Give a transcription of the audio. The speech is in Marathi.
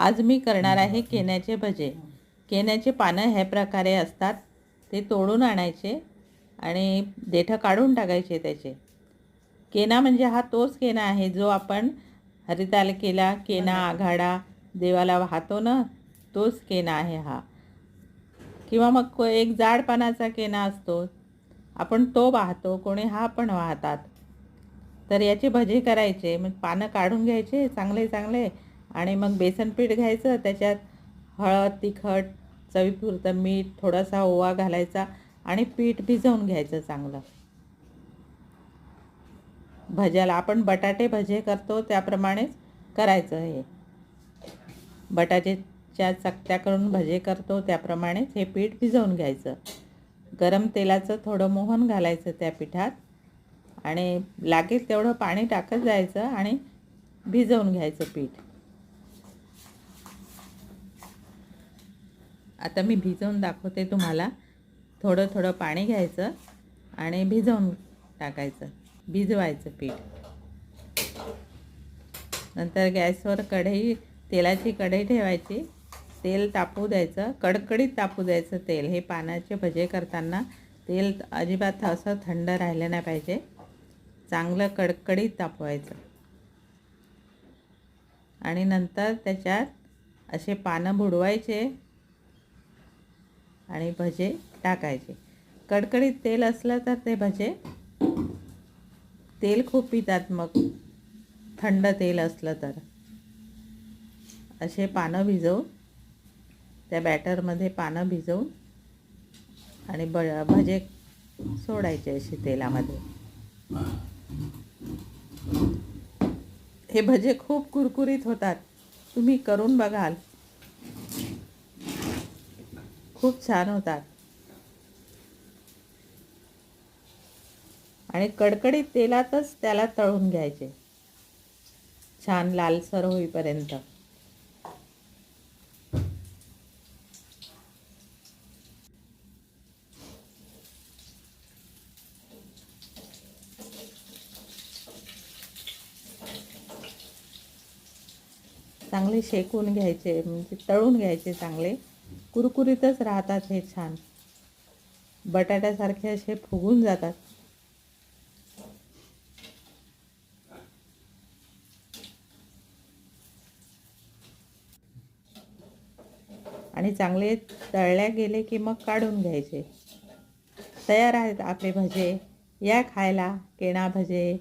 आज मी करणार आहे केण्याचे भजे. केण्याचे पानं ह्या प्रकारे असतात. ते तोडून आणायचे आणि देठं काढून टाकायचे त्याचे. केना म्हणजे हा तोच केना आहे जो आपण हरिताल केला केना आघाडा देवाला वाहतो ना तोच केना आहे हा. किंवा मग को- एक जाड पानाचा केना असतो. आपण तो वाहतो कोणी हा पण वाहतात. तर याचे भजे करायचे मग पानं काढून घ्यायचे चांगले चांगले आणि मग बेसन पीठ घ्यायचं त्याच्यात हळद तिखट चवीपुरतं मीठ थोडासा ओवा घालायचा आणि पीठ भिजवून घ्यायचं चांगलं. भज्याला आपण बटाटे भजे करतो त्याप्रमाणेच करायचं हे. बटाट्याच्या चकत्या करून भजे करतो त्याप्रमाणेच हे पीठ भिजवून घ्यायचं. गरम तेलाचं थोडं मोहन घालायचं त्या पिठात आणि लागेल तेवढं पाणी टाकत जायचं आणि भिजवून घ्यायचं पीठ. आता मी भिजवून दाखवते तुम्हाला. थोडं थोडं पाणी घ्यायचं आणि भिजवून टाकायचं. भिजवायचं पीठ. नंतर गॅसवर कढई तेलाची कढई ठेवायची. तेल तापू द्यायचं. कडकडीत तापू द्यायचं तेल. हे पानाचे भजे करताना तेल अजिबात असं थंड राहिलं नाही पाहिजे. चांगलं कडकडीत तापवायचं. आणि नंतर त्याच्यात असे पानं बुडवायचे. आणि भजे टाकायचे. कडकडीत तेल असलं तर ते भजे. तेल खूप पितात मग. थंड तेल असलं तर. असे पानं भिजवून त्या बॅटरमध्ये पानं भिजवून आणि ब भजे सोडायचे असे तेलामध्ये. हे भजे खूप कुरकुरीत होतात. तुम्ही करून बघाल. खूप छान होतात. आणि कडकडीत तेलातच त्याला तळून घ्यायचे. छान लालसर होईपर्यंत. चांगले शेकून घ्यायचे म्हणजे तळून घ्यायचे चांगले. कुरकुरीतच राहतात हे छान. बटाट्यासारखे असे फुगून जातात. आणि चांगले तळल्या गेले की मग काढून घ्यायचे. तयार आहेत आपले भजे. या खायला केणा भजे.